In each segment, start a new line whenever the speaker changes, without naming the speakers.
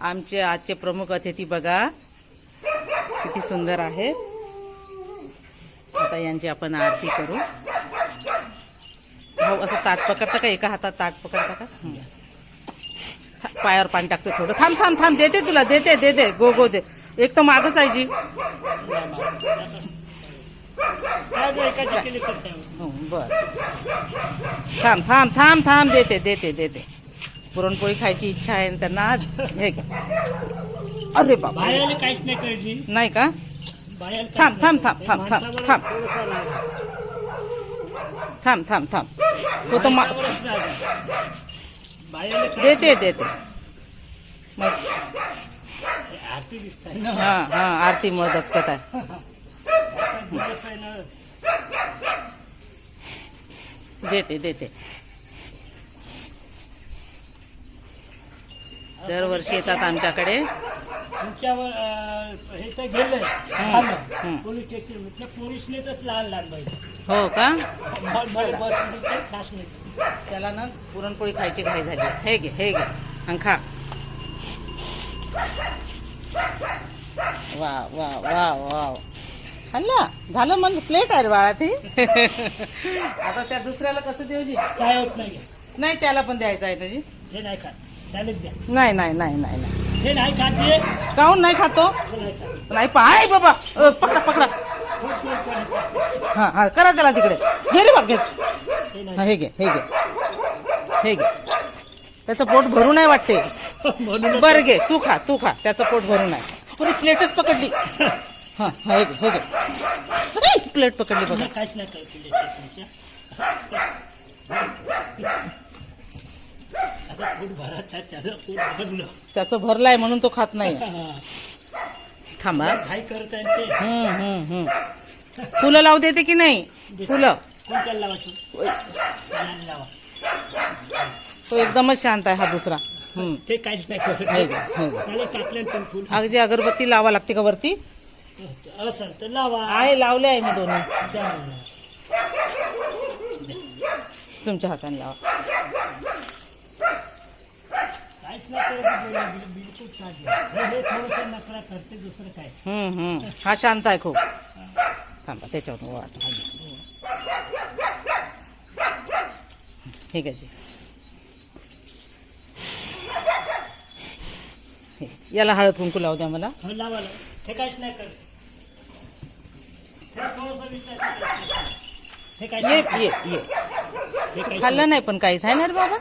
आमचे आजचे प्रमुख अतिथी बघा. किती सुंदर आहे आता यांची आपण आरती करू. भाऊ असं ताट पकडता का? एका हातात ताट पकडता का? पायावर पाणी टाकते थोडं. थांब थांब थांब. देते तुला. देते देते. गो गो दे. एक तर मागच आहे जी? हो, बर. थांब थांब थांब थांब. देते देते देते. पुरणपोळी खायची इच्छा आहे त्यांना आज हे अरे बाबा
बायाला काहीच नाही करायची.
नाही का?
बायाला
थांब, थांब, थांब, थांब, थांब, थांब. थांब थांब थांब. तो तर मा.
बायाला
देते देते. मग.
आरती दिसत आहे ना.
हा हा आरती मदत
दिवस आहे ना?
देते देते. दरवर्षी येतात आमच्याकडे.
तुमच्यावर हे तर गेलंय. थांबलं. पोलीस स्टेशन लहान लहान बाई
हो का?
बस
त्याला ना पुरणपोळी खायची घाई झाली. हे घे हे घे. आणि खा. वा वा वा वा खाल्ला? झालं म्हणजे प्लेट आहे रे बाळा ती? आता त्या दुसऱ्याला कसं देऊ जी?
काय होत नाही
नाही त्याला पण द्यायचं आहे ना जी?
ते नाही खात. त्यालाच द्या.
नाही नाही नाही नाही नाही.
नाही खात.
काहून नाही खातो?
नाही खात
नाही पाय बाबा. अ, पकडा पकडा. हा हा करा त्याला तिकडे. घे रे बा घे. हा,
नाही
हे घे हे घे. हे घे. त्याचं पोट भरू नाही वाटते.
म्हणून
बरं घे. तू खा तू खा. त्याचं पोट भरून आहे पुरी प्लेटच पकडली. हा हा, हे घे हे घे. ऐ, प्लेट पकडली बघा.
काहीच नाही तुमच्या पोट भरायचं त्याचं पोट भरलं?
त्याचं भरलाय म्हणून तो खात नाही. थांबा.
ते?
हम्म हम्म हम्म. फुलं लावू देते की नाही? फुलं.
लावायचं? लावा.
तो एकदमच शांत आहे हा दुसरा. हम्म.
ते काहीच नाही करत.
घे हे घे
त्याला टाकलं तुम्ही फुल.
अगदी अगरबत्ती लावा लागते का वरती?
असं तर लावा.
आहे लावले आहे मी दोन्ही.
द्या मला.
तुमच्या हाताने लावा
काहीच नाही करत बिल- बिल- बिलकुल. हे थोडंसं नकरा करते दुसरं काय
हम्म. हम्म शांत आहे खूप. थांबा त्याच्यावर वाट ठीक आहे जी. हे, याला हळद कुंकू लावू द्या मला.
हो लावा लावा. हे काहीच नाही करत. हे थोडंसं विचार करा. हे काहीच
ये
नाही
ये ये.
हे काहीच
खाल्लं नाही पण काहीच आहे ना रे बाबा?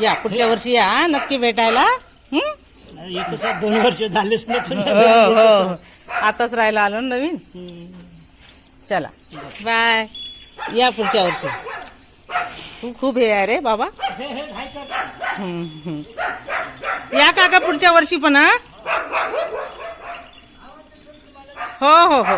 या पुढच्या वर्षी या नक्की भेटायला. हं?
दोन वर्ष झालेच नाही
हो हो. आताच राहायला आलो ना नवीन? चला. बाय. या पुढच्या वर्षी. तू खूप हे आहे रे बाबा.
हे हे.
या काका पुढच्या वर्षी पण हा? हो हो हो.